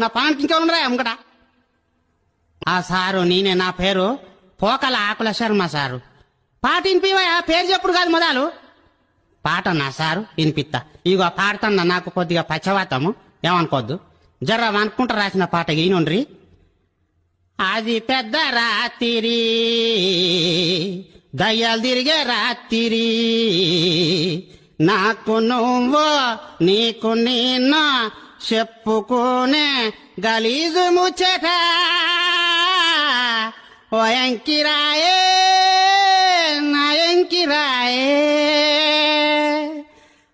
నా పానానికి ఇంకా ఉండరా ఆ సారు నేనే నా పేరు పోకల ఆకుల శర్మ సారు. పాట వినిపివయా పేరు చెప్పుడు కాదు మొదలు. పాట నా సారు వినిపిత్తా. ఇగో పాడుతున్నా నాకు కొద్దిగా పచ్చవాతము. ఏమనుకోద్దు. జర్ర అనుకుంటా రాసిన పాట ఈనుండ్రి అది పెద్ద రాత్రి దయ్యాలు తిరిగే రాత్రి. నాకు నువ్వు నీకు నిన్న చెప్పుకునే గలీజు ముచ్చట. వయంకిరాయే నయంకిరాయే.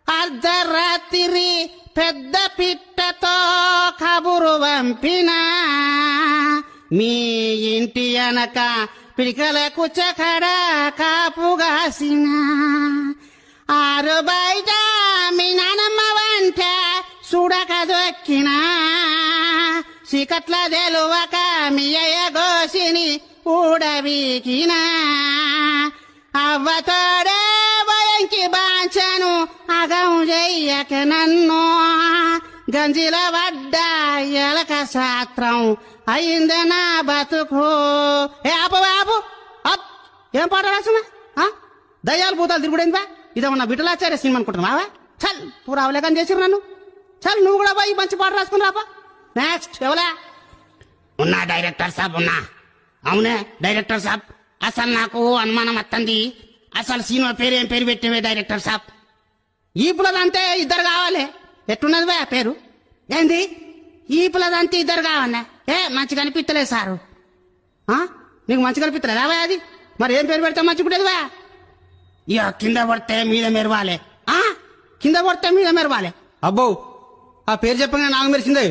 అర్ధరాత్రి పెద్ద పిట్టతో కబురు పంపిన మీ ఇంటి అనక పిడికల కుచ్చకడ కాపుగాసిన. ఆరు బయట మీ చూడక దొక్కిన సికట్ల తెలువక మీ గోసిని ఊడవీకిన. అవ్వతోడే వయంకి బాంచను అగం చెయ్యక నన్ను. గంజిల వడ్డ ఎలక శాస్త్రం అయింది నా బతుకు. ఏ ఆపు ఆపు. అప్ ఏం పాట రాసిన దయ్యాలు భూతాలు తిరుగుడైందా ఇదేమన్నా బిడ్డలాచార్య సినిమా అనుకుంటున్నావా చల్ పూరా అవలేకం చేసిరు నన్ను. చల్ నువ్వు కూడా పోయి మంచి పాట రాసుకుని రాపా. నెక్స్ట్ ఎవలా? ఉన్నా డైరెక్టర్ సాబ్ ఉన్నా. అవునే డైరెక్టర్ సాబ్. అసలు నాకు అనుమానం వస్తుంది అసలు సినిమా పేరు ఏం పేరు పెట్టివే డైరెక్టర్ సాబ్? ఈ పులదంతే ఇద్దరు కావాలి. ఎట్టున్నది బా పేరు? ఏంది? ఈ పులదంతే ఇద్దరు కావాలన్నా ఏ మంచిగా అనిపిస్తలేదు సారు. ఆ? నీకు మంచిగా అనిపిస్తలేదా బా అది? మరి ఏం పేరు పెడితే మంచిగుండేది బా? ఇక కింద పడితే మీద మెరవాలి. ఆ? కింద పడితే మీద మెరవాలి. అబ్బో ఆ పేరు చెప్పగానే నాకు మెరిసిందే.